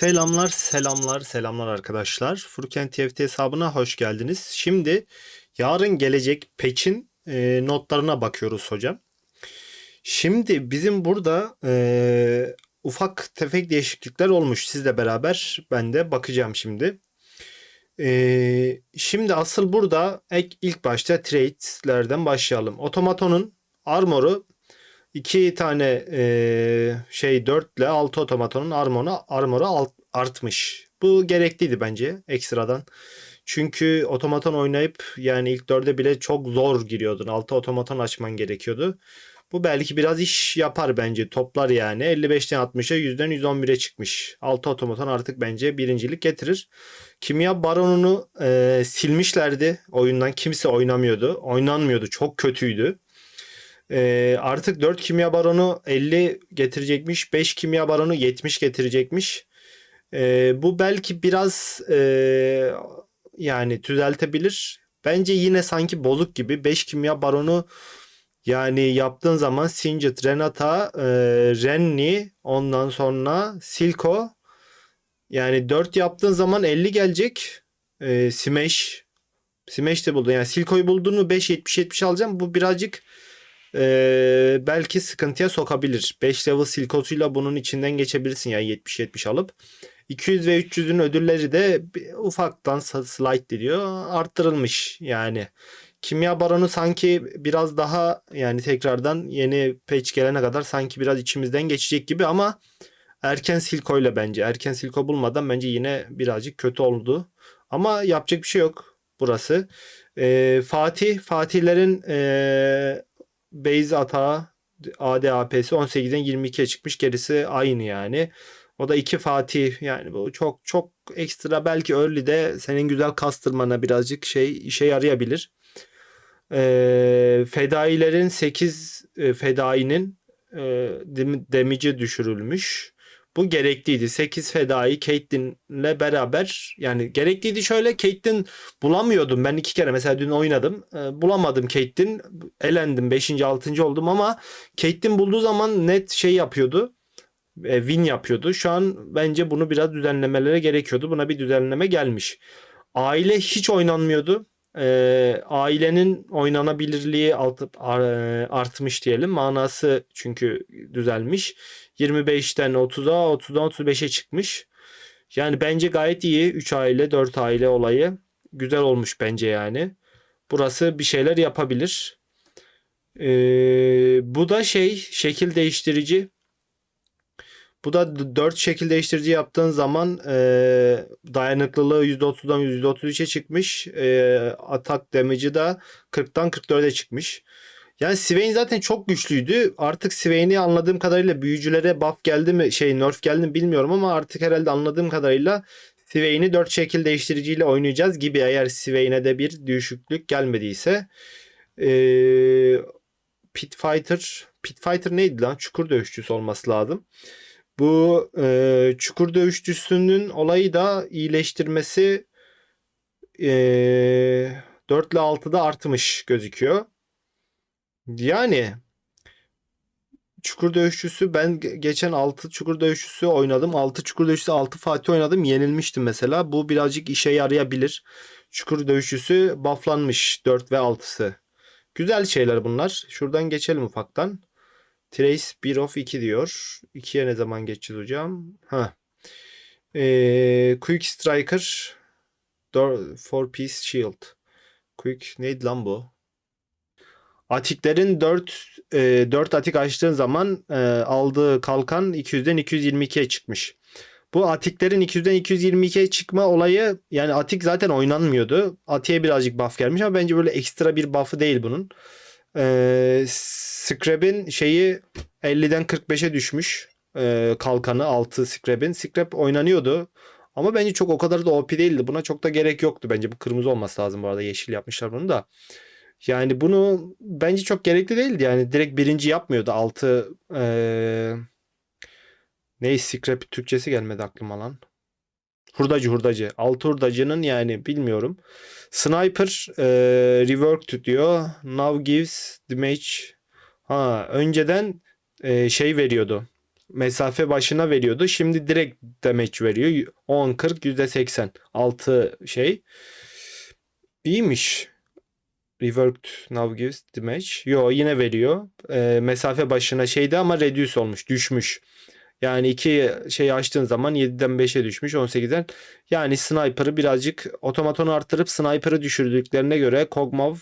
Selamlar, selamlar, selamlar arkadaşlar. Furken TFT hesabına hoş geldiniz. Şimdi yarın gelecek patch'in e, notlarına bakıyoruz hocam. Şimdi bizim burada e, ufak tefek değişiklikler olmuş sizle beraber. Ben de bakacağım şimdi. E, şimdi asıl burada ek, ilk başta trade'lerden başlayalım. Otomatonun armoru iki tane e, şey 4 ile 6 otomatonun armoru, armoru alt- artmış. Bu gerekliydi bence ekstradan. Çünkü otomaton oynayıp yani ilk 4'e bile çok zor giriyordun. 6 otomaton açman gerekiyordu. Bu belki biraz iş yapar bence. Toplar yani. 55'ten 60'a 100'den 111'e çıkmış. 6 otomaton artık bence birincilik getirir. Kimya baronunu e, silmişlerdi. Oyundan kimse oynamıyordu. Oynanmıyordu. Çok kötüydü. Ee, artık 4 kimya baronu 50 getirecekmiş. 5 kimya baronu 70 getirecekmiş. Ee, bu belki biraz e, yani düzeltebilir. Bence yine sanki bozuk gibi. 5 kimya baronu yani yaptığın zaman Singed, Renata, e, Renly, ondan sonra Silco. Yani 4 yaptığın zaman 50 gelecek. E, Smash. Smash de buldun. Yani Silco'yu buldun mu 5 70 70 alacağım. Bu birazcık ee, belki sıkıntıya sokabilir. 5 level silkosuyla bunun içinden geçebilirsin yani 70-70 alıp. 200 ve 300'ün ödülleri de ufaktan slide diyor arttırılmış yani. Kimya baronu sanki biraz daha yani tekrardan yeni patch gelene kadar sanki biraz içimizden geçecek gibi ama erken silkoyla bence. Erken silko bulmadan bence yine birazcık kötü oldu. Ama yapacak bir şey yok burası. Ee, Fatih, Fatihlerin ee, base atağı ADAP'si 18'den 22'ye çıkmış. Gerisi aynı yani. O da iki Fatih yani bu çok çok ekstra belki early'de senin güzel kastırmana birazcık şey işe yarayabilir. Ee, fedailerin 8 e, fedainin e, dem- damage'i düşürülmüş. Bu gerekliydi. 8 fedai Caitlyn'le beraber yani gerekliydi şöyle Caitlyn bulamıyordum. Ben iki kere mesela dün oynadım. Ee, bulamadım Caitlyn. Elendim 5. 6. oldum ama Caitlyn bulduğu zaman net şey yapıyordu. E, win yapıyordu. Şu an bence bunu biraz düzenlemelere gerekiyordu. Buna bir düzenleme gelmiş. Aile hiç oynanmıyordu. Ee, ailenin oynanabilirliği alt, ar- artmış diyelim. Manası çünkü düzelmiş. 25'ten 30'a 30'dan 35'e çıkmış. Yani bence gayet iyi. 3 aile 4 aile olayı. Güzel olmuş bence yani. Burası bir şeyler yapabilir. Ee, bu da şey şekil değiştirici. Bu da 4 şekil değiştirici yaptığın zaman e, dayanıklılığı %30'dan %33'e çıkmış. E, atak damage'ı da 40'tan 44'e çıkmış. Yani Swain zaten çok güçlüydü. Artık Swain'i anladığım kadarıyla büyücülere buff geldi mi şey nerf geldi mi bilmiyorum ama artık herhalde anladığım kadarıyla Swain'i 4 şekil değiştiriciyle oynayacağız gibi eğer Swain'e de bir düşüklük gelmediyse. Ee, Pit Fighter Pit Fighter neydi lan? Çukur dövüşçüsü olması lazım. Bu e, çukur dövüşçüsünün olayı da iyileştirmesi e, 4 ile 6'da artmış gözüküyor. Yani Çukur Dövüşçüsü ben ge- geçen 6 Çukur Dövüşçüsü oynadım. 6 Çukur Dövüşçüsü 6 Fatih oynadım. Yenilmiştim mesela. Bu birazcık işe yarayabilir. Çukur Dövüşçüsü bufflanmış 4 ve 6'sı. Güzel şeyler bunlar. Şuradan geçelim ufaktan. Trace 1 of 2 diyor. 2'ye ne zaman geçeceğiz hocam? Ha. Ee, Quick Striker 4 piece shield. Quick neydi lan bu? Atiklerin 4 e, 4 atik açtığın zaman e, aldığı kalkan 200'den 222'ye çıkmış. Bu atiklerin 200'den 222'ye çıkma olayı yani atik zaten oynanmıyordu. Atiğe birazcık buff gelmiş ama bence böyle ekstra bir buff'ı değil bunun. E, Scrap'in şeyi 50'den 45'e düşmüş. E, kalkanı 6 Scrap'in. Scrap oynanıyordu. Ama bence çok o kadar da OP değildi. Buna çok da gerek yoktu. Bence bu kırmızı olması lazım bu arada. Yeşil yapmışlar bunu da. Yani bunu bence çok gerekli değildi. Yani direkt birinci yapmıyordu. Altı eee ne scrap Türkçesi gelmedi aklıma lan. Hurdacı hurdacı. Altı hurdacının yani bilmiyorum. Sniper eee reworked diyor. Now gives damage. Ha önceden eee, şey veriyordu. mesafe başına veriyordu. Şimdi direkt damage veriyor. 10 40 %80. 6 şey. İyiymiş. Reworked now gives damage. Yo yine veriyor. Ee, mesafe başına şeydi ama reduce olmuş. Düşmüş. Yani iki şey açtığın zaman 7'den 5'e düşmüş 18'den. Yani sniper'ı birazcık otomatonu arttırıp sniper'ı düşürdüklerine göre Kog'Maw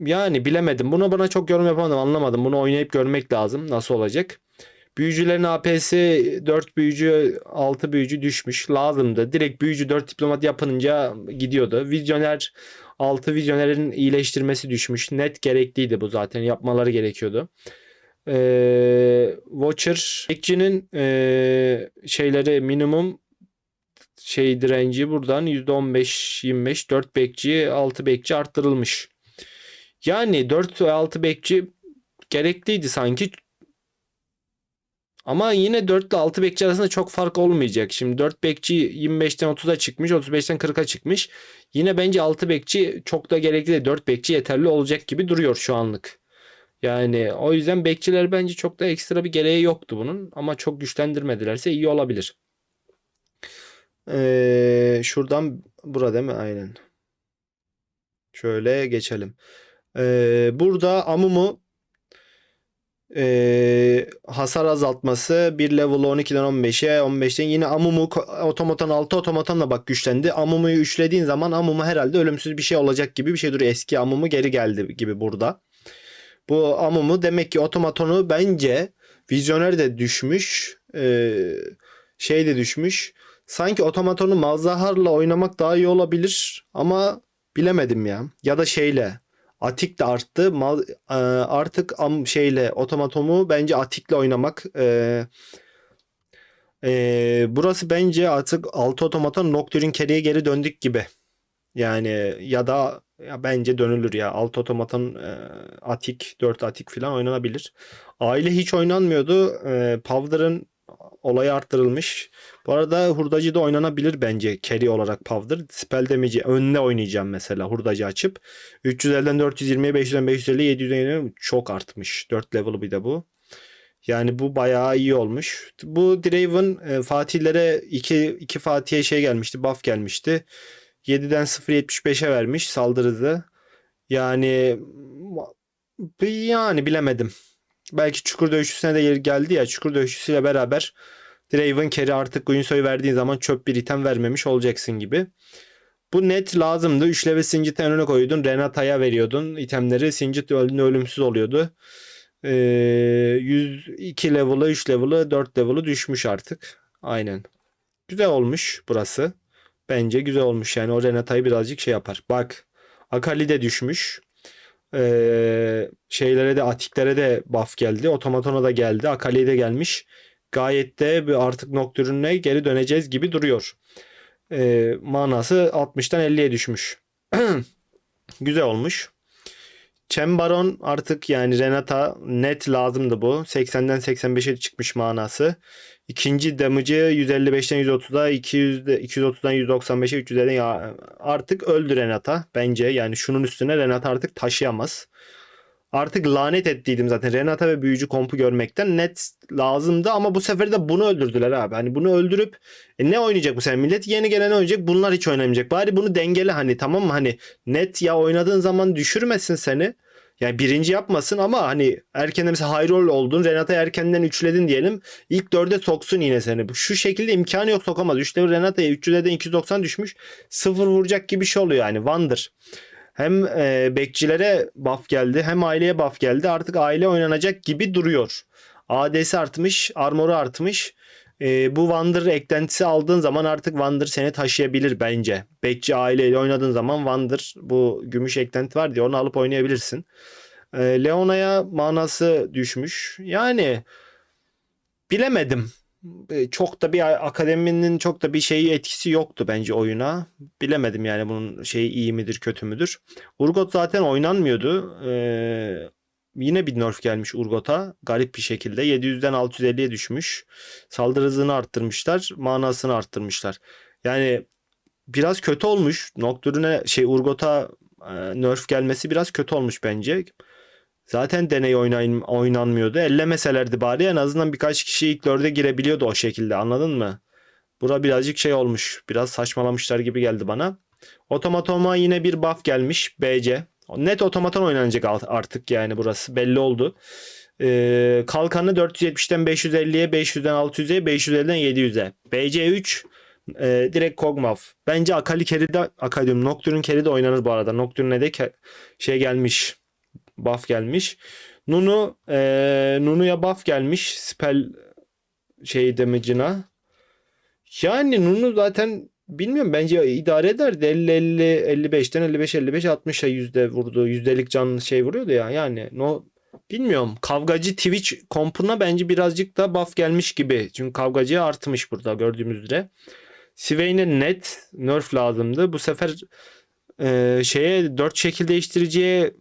yani bilemedim. Buna bana çok yorum yapamadım. Anlamadım. Bunu oynayıp görmek lazım. Nasıl olacak? Büyücülerin AP'si 4 büyücü 6 büyücü düşmüş. Lazımdı. Direkt büyücü 4 diplomat yapınca gidiyordu. Vizyoner 6 vizyonerin iyileştirmesi düşmüş. Net gerekliydi bu zaten. Yapmaları gerekiyordu. Ee, Watcher bekçinin ee, şeyleri minimum şey direnci buradan %15 25 4 bekçi 6 bekçi arttırılmış. Yani 4 ve 6 bekçi gerekliydi sanki. Ama yine 4 ile 6 bekçi arasında çok fark olmayacak. Şimdi 4 bekçi 25'ten 30'a çıkmış, 35'ten 40'a çıkmış. Yine bence 6 bekçi çok da gerekli değil. 4 bekçi yeterli olacak gibi duruyor şu anlık. Yani o yüzden bekçiler bence çok da ekstra bir gereği yoktu bunun. Ama çok güçlendirmedilerse iyi olabilir. Ee, şuradan burada değil mi? Aynen. Şöyle geçelim. Ee, burada Amumu ee, hasar azaltması bir level 12'den 15'e 15'ten yine Amumu otomaton 6 otomatonla bak güçlendi. Amumu'yu üçlediğin zaman Amumu herhalde ölümsüz bir şey olacak gibi bir şey duruyor. Eski Amumu geri geldi gibi burada. Bu Amumu demek ki otomatonu bence vizyoner de düşmüş. ee, şey de düşmüş. Sanki otomatonu Malzahar'la oynamak daha iyi olabilir ama bilemedim ya. Ya da şeyle Atik de arttı. Mal, e, artık am şeyle otomatomu bence Atik'le oynamak. E, e, burası bence artık altı otomaton Nocturne Carry'e geri döndük gibi. Yani ya da ya bence dönülür ya. Altı otomaton e, Atik, 4 Atik falan oynanabilir. Aile hiç oynanmıyordu. E, Powder'ın olayı arttırılmış. Bu arada hurdacı da oynanabilir bence carry olarak Powder. Spell damage'i önüne oynayacağım mesela hurdacı açıp. 350'den 420'ye 500'den 550'ye 700'den çok artmış. 4 level bir de bu. Yani bu bayağı iyi olmuş. Bu Draven e, Fatihlere 2 2 Fatih'e şey gelmişti, buff gelmişti. 7'den 0.75'e vermiş saldırı hızı. Yani yani bilemedim. Belki Çukur Dövüşçüsü'ne de geldi ya. Çukur Dövüşçüsüyle beraber Draven Carry artık Guinsoo'yu verdiğin zaman çöp bir item vermemiş olacaksın gibi. Bu net lazımdı. 3 level Singit'i önüne koyuyordun. Renata'ya veriyordun itemleri. Singit öldüğünde ölümsüz oluyordu. Ee, 102 level'ı, 3 level'ı, 4 level'ı düşmüş artık. Aynen. Güzel olmuş burası. Bence güzel olmuş yani o Renata'yı birazcık şey yapar. Bak Akali de düşmüş. Ee, şeylere de Atiklere de buff geldi. Otomatona da geldi. Akali'ye de gelmiş. Gayet de artık Nocturne'e geri döneceğiz gibi duruyor. Ee, manası 60'tan 50'ye düşmüş. Güzel olmuş. Çembaron artık yani Renata net lazımdı bu. 80'den 85'e çıkmış manası. İkinci damage'ı 155'ten 130'a 200 230'dan 195'e 300'den ya artık öldü Renata bence. Yani şunun üstüne Renata artık taşıyamaz. Artık lanet ettiydim zaten Renata ve büyücü kompu görmekten net lazımdı ama bu sefer de bunu öldürdüler abi. Hani bunu öldürüp e, ne oynayacak bu sefer millet yeni gelen oynayacak bunlar hiç oynamayacak. Bari bunu dengele hani tamam mı hani net ya oynadığın zaman düşürmesin seni. Yani birinci yapmasın ama hani erkenden mesela high roll oldun. Renata erkenden üçledin diyelim. İlk dörde soksun yine seni. Şu şekilde imkanı yok sokamaz. Üçte Renata'ya 300'den 290 düşmüş. Sıfır vuracak gibi şey oluyor yani. Wonder. Hem e, bekçilere buff geldi hem aileye buff geldi. Artık aile oynanacak gibi duruyor. AD'si artmış. Armoru artmış. E, bu Wander eklentisi aldığın zaman artık Wander seni taşıyabilir bence. Bekçi aileyle oynadığın zaman Wander bu gümüş eklenti var diye onu alıp oynayabilirsin. E, Leona'ya manası düşmüş. Yani bilemedim. E, çok da bir akademinin çok da bir şeyi etkisi yoktu bence oyuna. Bilemedim yani bunun şeyi iyi midir kötü müdür. Urgot zaten oynanmıyordu. Ee, yine bir nerf gelmiş Urgot'a. Garip bir şekilde. 700'den 650'ye düşmüş. Saldırı hızını arttırmışlar. Manasını arttırmışlar. Yani biraz kötü olmuş. Nocturne'e şey Urgot'a e, nerf gelmesi biraz kötü olmuş bence. Zaten deney oynayın, oynanmıyordu. Ellemeselerdi bari en azından birkaç kişi ilk dörde girebiliyordu o şekilde anladın mı? Bura birazcık şey olmuş. Biraz saçmalamışlar gibi geldi bana. Otomatoma yine bir buff gelmiş. BC. Net otomaton oynanacak artık yani burası. Belli oldu. Ee, kalkanı 470'ten 550'ye, 500'den 600'e, 550'den 700'e. BC3 e, direkt Kog'Maw. Bence Akali Carry'de Akali Nocturne Carry'de oynanır bu arada. Nocturne'e de şey gelmiş. Buff gelmiş. Nunu e, Nunu'ya buff gelmiş. Spell şey damage'ına. Yani Nunu zaten bilmiyorum bence idare ederdi. 50 50 55'ten 55 55 60'a yüzde vurdu. Yüzdelik can şey vuruyordu ya. Yani no bilmiyorum. Kavgacı Twitch kompuna bence birazcık da buff gelmiş gibi. Çünkü kavgacıya artmış burada gördüğümüz üzere. Swain'e net nerf lazımdı. Bu sefer e, şeye 4 şekil değiştiriciye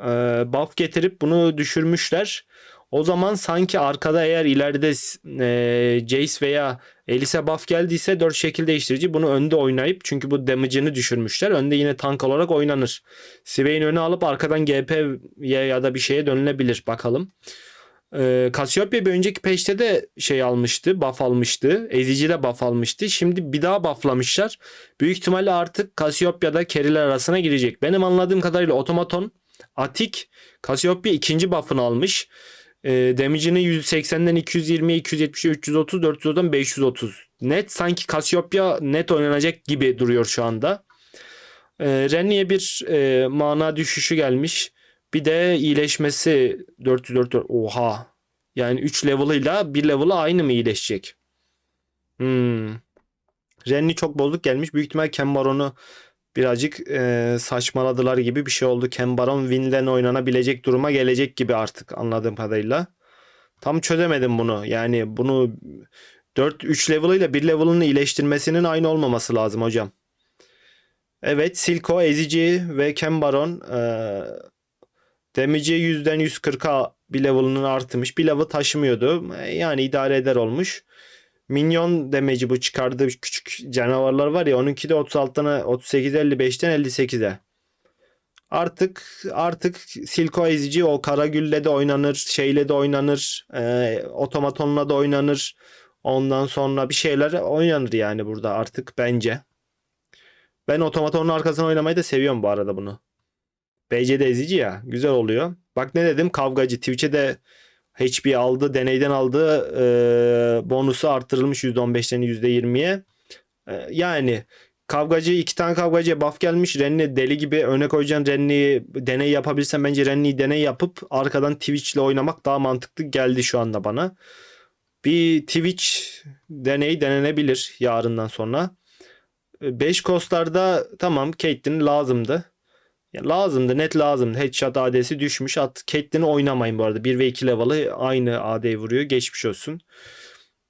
e, buff getirip bunu düşürmüşler. O zaman sanki arkada eğer ileride e, Jace veya Elise buff geldiyse 4 şekil değiştirici bunu önde oynayıp çünkü bu damage'ını düşürmüşler. Önde yine tank olarak oynanır. Swain öne alıp arkadan GP'ye ya da bir şeye dönülebilir. Bakalım. Ee, Cassiopeia bir önceki peşte de şey almıştı. Buff almıştı. Ezici de buff almıştı. Şimdi bir daha bufflamışlar. Büyük ihtimalle artık Cassiopeia'da carry'ler arasına girecek. Benim anladığım kadarıyla otomaton Atik Cassiopeia ikinci buff'ını almış. E, damage'ini 180'den 220, 270, 330, 430'dan 530. Net sanki Cassiopeia net oynanacak gibi duruyor şu anda. E, Rennie'ye bir e, mana düşüşü gelmiş. Bir de iyileşmesi 404. Oha. Yani 3 level'ıyla 1 level'ı aynı mı iyileşecek? Hmm. Rennie çok bozuk gelmiş. Büyük ihtimal Ken Baron'u birazcık e, saçmaladılar gibi bir şey oldu. Ken Baron Win'den oynanabilecek duruma gelecek gibi artık anladığım kadarıyla. Tam çözemedim bunu. Yani bunu 4 3 level'ıyla 1 level'ını iyileştirmesinin aynı olmaması lazım hocam. Evet Silco, Ezici ve Ken Baron e, damage'i 100'den 140'a bir level'ının artmış. Bir level taşımıyordu. E, yani idare eder olmuş. Minyon demeci bu çıkardığı küçük canavarlar var ya onunki de 36'dan 38 55'ten 58'e. Artık artık Silko ezici o Karagül'le de oynanır, şeyle de oynanır, e, otomatonla da oynanır. Ondan sonra bir şeyler oynanır yani burada artık bence. Ben otomatonun arkasına oynamayı da seviyorum bu arada bunu. BC'de ezici ya. Güzel oluyor. Bak ne dedim kavgacı. Twitch'e de HP aldı, deneyden aldı. E, bonusu arttırılmış %15'ten %20'ye. E, yani kavgacı iki tane kavgacıya buff gelmiş. Renni deli gibi öne koyacaksın Renni'yi deney yapabilsen bence Renni'yi deney yapıp arkadan Twitch ile oynamak daha mantıklı geldi şu anda bana. Bir Twitch deneyi denenebilir yarından sonra. 5 kostlarda tamam Caitlyn lazımdı. Ya lazımdı net lazımdı. Headshot AD'si düşmüş. At Caitlyn'i oynamayın bu arada. 1 ve 2 level'ı aynı AD vuruyor. Geçmiş olsun.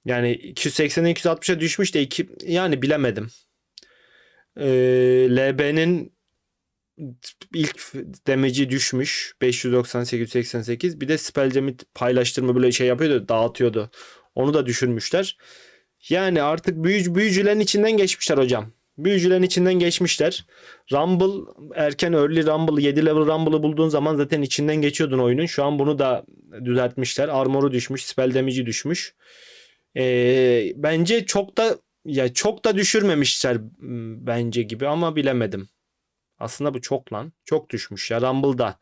Yani 280'den 260'a düşmüş de iki, yani bilemedim. Ee, LB'nin ilk damage'i düşmüş. 598 88. Bir de spell paylaştırma böyle şey yapıyordu. Dağıtıyordu. Onu da düşürmüşler. Yani artık büyücü, büyücülerin içinden geçmişler hocam. Büyücülerin içinden geçmişler. Rumble erken early Rumble 7 level Rumble'ı bulduğun zaman zaten içinden geçiyordun oyunun. Şu an bunu da düzeltmişler. Armor'u düşmüş, spell damage'i düşmüş. Ee, bence çok da ya çok da düşürmemişler bence gibi ama bilemedim. Aslında bu çok lan. Çok düşmüş ya Rumble'da.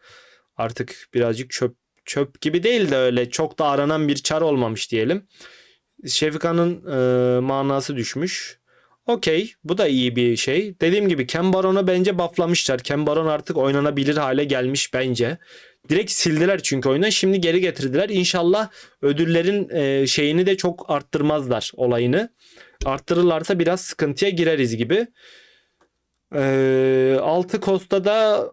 Artık birazcık çöp çöp gibi değil de öyle çok da aranan bir çar olmamış diyelim. Şefika'nın e, manası düşmüş. Okey. Bu da iyi bir şey. Dediğim gibi Ken Baron'u bence bufflamışlar. Ken Baron artık oynanabilir hale gelmiş bence. Direkt sildiler çünkü oyunu. Şimdi geri getirdiler. İnşallah ödüllerin e, şeyini de çok arttırmazlar olayını. Arttırırlarsa biraz sıkıntıya gireriz gibi. E, altı Costa'da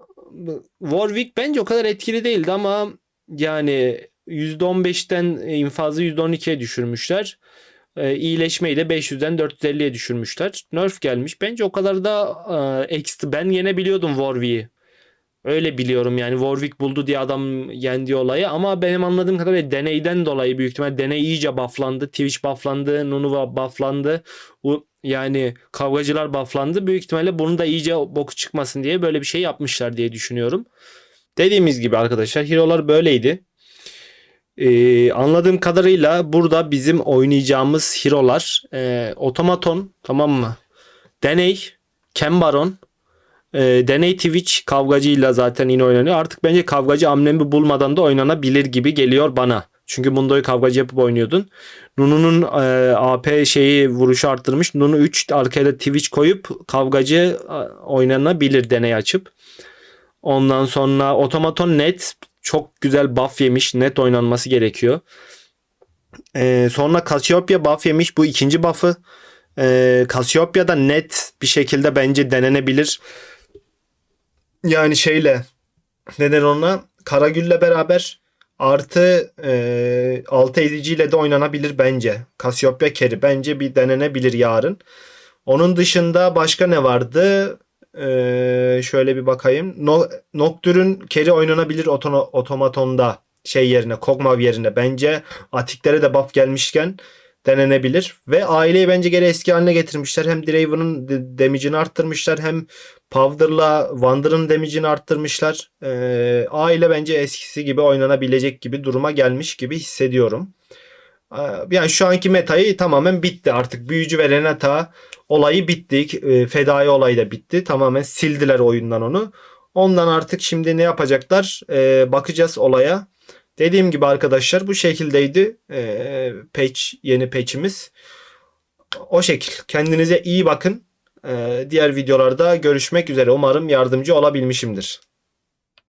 Warwick bence o kadar etkili değildi ama yani %15'ten infazı %12'ye düşürmüşler. E, iyileşmeyi de 500'den 450'ye düşürmüşler. Nerf gelmiş. Bence o kadar da e, ekstra. Ben yine biliyordum Warwick'i. Öyle biliyorum yani Warwick buldu diye adam yendi olayı ama benim anladığım kadarıyla deneyden dolayı büyük ihtimal deney iyice bufflandı. Twitch bufflandı, Nunu bufflandı. Yani kavgacılar bufflandı. Büyük ihtimalle bunun da iyice boku çıkmasın diye böyle bir şey yapmışlar diye düşünüyorum. dediğimiz gibi arkadaşlar hero'lar böyleydi. Ee, anladığım kadarıyla burada bizim oynayacağımız hero'lar e, otomaton tamam mı? Deney, Kembaron, e, Deney Twitch kavgacıyla zaten yine oynanıyor. Artık bence kavgacı amblemi bulmadan da oynanabilir gibi geliyor bana. Çünkü Mundo'yu kavgacı yapıp oynuyordun. Nunu'nun e, AP şeyi vuruşu arttırmış. Nunu 3 arkaya da Twitch koyup kavgacı e, oynanabilir deney açıp. Ondan sonra otomaton net çok güzel buff yemiş. Net oynanması gerekiyor. E, sonra Cassiopeia buff yemiş. Bu ikinci buff'ı. E, Cassiopeia da net bir şekilde bence denenebilir. Yani şeyle neden ona Karagül'le beraber artı e, altı eziciyle de oynanabilir bence. Cassiopeia Carry bence bir denenebilir yarın. Onun dışında başka ne vardı? Ee, şöyle bir bakayım. No, Nocturne Carry oynanabilir otono, otomatonda şey yerine Kog'Maw yerine. Bence Atiklere de buff gelmişken denenebilir. Ve aileyi bence geri eski haline getirmişler. Hem Draven'ın damage'ini arttırmışlar hem Powder'la Wander'ın damage'ini arttırmışlar. Ee, aile bence eskisi gibi oynanabilecek gibi duruma gelmiş gibi hissediyorum. Ee, Yani şu anki metayı tamamen bitti artık. Büyücü ve Renata olayı bitti. E, Fedai olayı da bitti. Tamamen sildiler oyundan onu. Ondan artık şimdi ne yapacaklar? Ee, bakacağız olaya. Dediğim gibi arkadaşlar bu şekildeydi ee, patch yeni patch'imiz. O şekil. Kendinize iyi bakın. Ee, diğer videolarda görüşmek üzere. Umarım yardımcı olabilmişimdir.